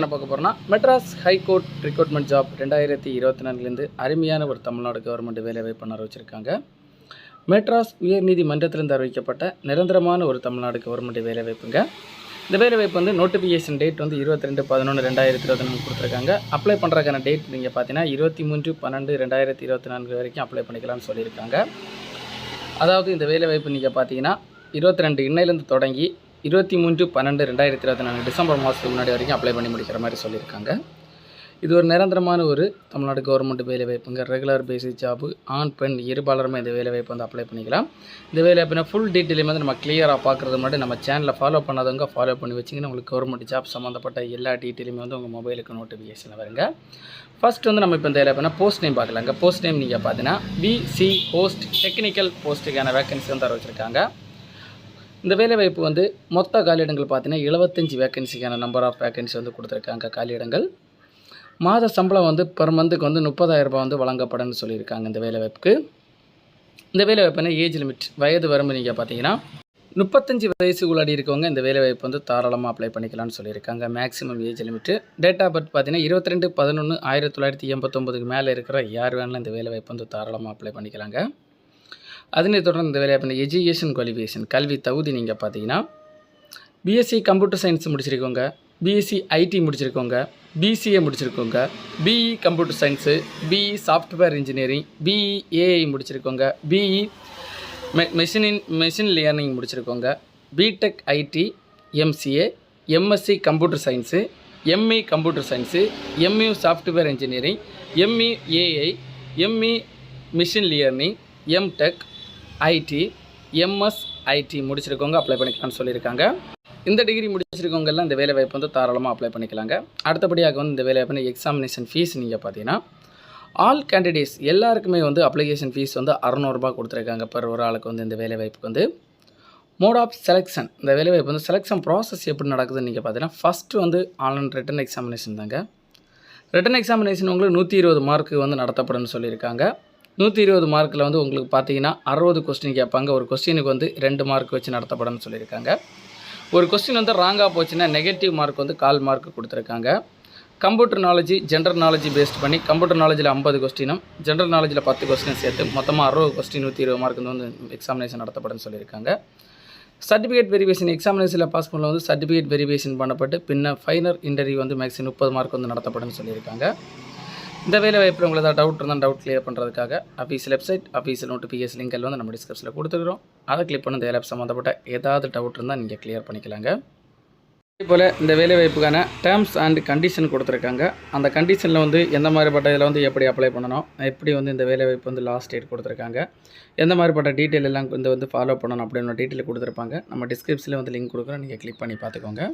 என்ன பார்க்க போகிறோம்னா மெட்ராஸ் ஹைகோர்ட் ரிக்ரூட்மெண்ட் ஜாப் ரெண்டாயிரத்தி இருபத்தி நாலுலேருந்து அருமையான ஒரு தமிழ்நாடு கவர்மெண்ட் வேலைவாய்ப்பு வச்சுருக்காங்க மெட்ராஸ் உயர்நீதிமன்றத்திலிருந்து அறிவிக்கப்பட்ட நிரந்தரமான ஒரு தமிழ்நாடு கவர்மெண்ட் வேலைவாய்ப்புங்க இந்த வேலைவாய்ப்பு வந்து நோட்டிஃபிகேஷன் டேட் வந்து இருபத்தி ரெண்டு பதினொன்று ரெண்டாயிரத்தி இருபத்தி நாலு கொடுத்துருக்காங்க. அப்ளை பண்ணுறதுக்கான டேட் நீங்கள் பார்த்தீங்கன்னா இருபத்தி மூன்று பன்னெண்டு ரெண்டாயிரத்தி இருபத்தி நான்கு வரைக்கும் அப்ளை பண்ணிக்கலாம்னு சொல்லியிருக்காங்க. அதாவது இந்த வேலைவாய்ப்பு நீங்கள் பார்த்தீங்கன்னா இருபத்தி ரெண்டு இன்னையிலேருந்து தொடங்கி இருபத்தி மூன்று பன்னெண்டு ரெண்டாயிரத்தி இருபத்தி நாலு டிசம்பர் மாதத்துக்கு முன்னாடி வரைக்கும் அப்ளை பண்ணி முடிக்கிற மாதிரி சொல்லியிருக்காங்க. இது ஒரு நிரந்தரமான ஒரு தமிழ்நாடு கவர்மெண்ட் வேலைவாய்ப்புங்க ரெகுலர் பேசிஸ் ஜாபு ஆண் பெண் இருபாலருமே இந்த வேலைவாய்ப்பு வந்து அப்ளை பண்ணிக்கலாம். இந்த வேலைவாய்ப்புனா ஃபுல் டீட்டெயிலுமே வந்து நம்ம கிளியராக பார்க்குறது முன்னாடி நம்ம சேனலை ஃபாலோ பண்ணாதவங்க ஃபாலோ பண்ணி வச்சிங்கன்னா உங்களுக்கு கவர்மெண்ட் ஜாப் சம்மந்தப்பட்ட எல்லா டீட்டெயிலுமே வந்து உங்கள் மொபைலுக்கு நோட்டிஃபிகேஷன் வருங்க. ஃபஸ்ட் வந்து நம்ம இப்போ இந்த வேலைவாய்ப்புனா போஸ்ட் நேம் பார்க்கலாங்க. போஸ்ட் நேம் நீங்கள் பார்த்தீங்கன்னா பிசி போஸ்ட் டெக்னிக்கல் போஸ்ட்டுக்கான வேகன்சி வந்து வச்சுருக்காங்க. இந்த வேலைவாய்ப்பு வந்து மொத்த காலியிடங்கள் பார்த்தீங்கன்னா எழுபத்தஞ்சி வேக்கன்சிக்கான நம்பர் ஆஃப் வேக்கன்சி வந்து கொடுத்துருக்காங்க காலியிடங்கள். மாத சம்பளம் வந்து பெர் மந்த்துக்கு வந்து முப்பதாயிரம் ரூபாய் வந்து வழங்கப்படும்னு சொல்லியிருக்காங்க இந்த வேலைவாய்ப்புக்கு. இந்த வேலைவாய்ப்புனா ஏஜ் லிமிட் வயது வரம்பு நீங்கள் பார்த்தீங்கன்னா முப்பத்தஞ்சு வயசுக்குள்ளாடி இருக்கவங்க இந்த வேலைவாய்ப்பு வந்து தாராளமாக அப்ளை பண்ணிக்கலாம்னு சொல்லியிருக்காங்க. Maximum age limit date of birth பார்த்தீங்கன்னா இருபத்தி ரெண்டு பதினொன்று ஆயிரத்தி தொள்ளாயிரத்தி எண்பத்தொம்பதுக்கு மேலே இருக்கிற யார் வேணாலும் இந்த வேலைவாய்ப்பு வந்து தாராளமாக அப்ளை பண்ணிக்கலாங்க. அதனை தொடர்ந்து இந்த பண்ண எஜுகேஷன் குவாலிஃபிகேஷன் கல்வி தகுதி நீங்கள் பார்த்தீங்கன்னா பிஎஸ்சி கம்ப்யூட்டர் சயின்ஸ் முடிச்சிருக்கோங்க பிஎஸ்சி ஐடி முடிச்சிருக்கோங்க BCA முடிச்சிருக்கோங்க BE computer science BE software engineering BE AI முடிச்சிருக்கோங்க BE மெ மெஷினின் machine learning முடிச்சிருக்கோங்க BTech IT MCA MSc computer science ME computer science MU software engineering ME AI ME machine learning MTech IT MS IT முடிச்சிருக்கவங்க apply பண்ணிக்கலாம்னு சொல்லியிருக்காங்க. இந்த degree முடிச்சிருக்கவங்கெல்லாம் இந்த வேலைவாய்ப்பு வந்து தாராளமாக apply பண்ணிக்கலாங்க. அடுத்தபடியாக வந்து இந்த வேலைவாய்ப்பு எக்ஸாமினேஷன் ஃபீஸ் நீங்கள் பார்த்தீங்கன்னா ஆல் கேண்டிடேட்ஸ் எல்லாருக்குமே வந்து அப்ளிகேஷன் ஃபீஸ் வந்து அறநூறுபா கொடுத்துருக்காங்க per ஒரு ஆளுக்கு வந்து இந்த வேலைவாய்ப்புக்கு வந்து. மோட் ஆஃப் செலெக்ஷன் இந்த வேலைவாய்ப்பு வந்து செலெக்ஷன் ப்ராசஸ் எப்படி நடக்குதுன்னு நீங்கள் பார்த்தீங்கன்னா ஃபஸ்ட்டு வந்து ஆன்லைன் ரிட்டன் எக்ஸாமினேஷன் தாங்க. ரிட்டன் எக்ஸாமினேஷன் உங்களுக்கு நூற்றி இருபது மார்க்கு வந்து நடத்தப்படும்னு சொல்லியிருக்காங்க. நூற்றி இருபது மார்க்கில் வந்து உங்களுக்கு பார்த்தீங்கன்னா அறுபது கொஸ்டின் கேட்பாங்க. ஒரு கொஸ்டினுக்கு வந்து ரெண்டு மார்க் வச்சு நடத்தப்படும்னு சொல்லியிருக்காங்க. ஒரு கொஸ்டின் வந்து ராங்காக போச்சுன்னா நெகட்டிவ் மார்க் வந்து கால் மார்க் கொடுத்துருக்காங்க. Computer knowledge general knowledge based பண்ணி கம்ப்யூட்டர் நாலேஜில் ஐம்பது கொஸ்டினும் ஜென்ரல் நாலேஜில் பத்து கொஸ்டின் சேர்த்து மொத்தமாக அறுபது கொஸ்டின் நூற்றி இருபது மார்க் வந்து எக்ஸாமினேஷன் நடத்தப்படும்னு சொல்லியிருக்காங்க. சர்டிஃபிகேட் வெரிஃபிகேஷன் எக்ஸாமினேஷனில் பாஸ் பண்ணல வந்து சர்டிஃபிகேட் வெரிஃபிகேஷன் பண்ணப்பட்டு பின்ன ஃபைனல் இன்டர்வியூ வந்து மேக்ஸிமம் முப்பது மார்க் வந்து நடத்தப்படும்னு சொல்லியிருக்காங்க. இந்த வேலை வாய்ப்பில் உங்களுக்கு ஏதாவது டவுட் இருந்தால் டவுட் கிளியர் பண்ணுறதுக்காக office website official notification link எல்லாம் வந்து நம்ம டிஸ்கிரிப்ஷனில் கொடுத்துருக்கோம் அதை கிளிக் பண்ணி இந்த வேலை சம்மந்தப்பட்ட ஏதாவது டவுட் இருந்தால் நீங்கள் கிளியர் பண்ணிக்கலாங்க. அதே போல் இந்த வேலைவாய்ப்புக்கான டேர்ம்ஸ் அண்ட் கண்டிஷன் கொடுத்துருக்காங்க. அந்த கண்டிஷனில் வந்து எந்த மாதிரிப்பட்ட இதில் வந்து எப்படி அப்ளை பண்ணணும்? எப்படி வந்து இந்த வேலைவாய்ப்பு வந்து லாஸ்ட் டேட் கொடுத்துருக்காங்க? எந்த மாதிரிப்பட்ட டீட்டெயில் எல்லாம் வந்து வந்து ஃபாலோ பண்ணணும்? அப்படின்னு டீட்டெயில் கொடுத்துருப்பாங்க. நம்ம டிஸ்கிரிப்ஷனில் வந்து லிங்க் கொடுக்குறோம். நீங்கள் கிளிக் பண்ணி பார்த்துக்கோங்க.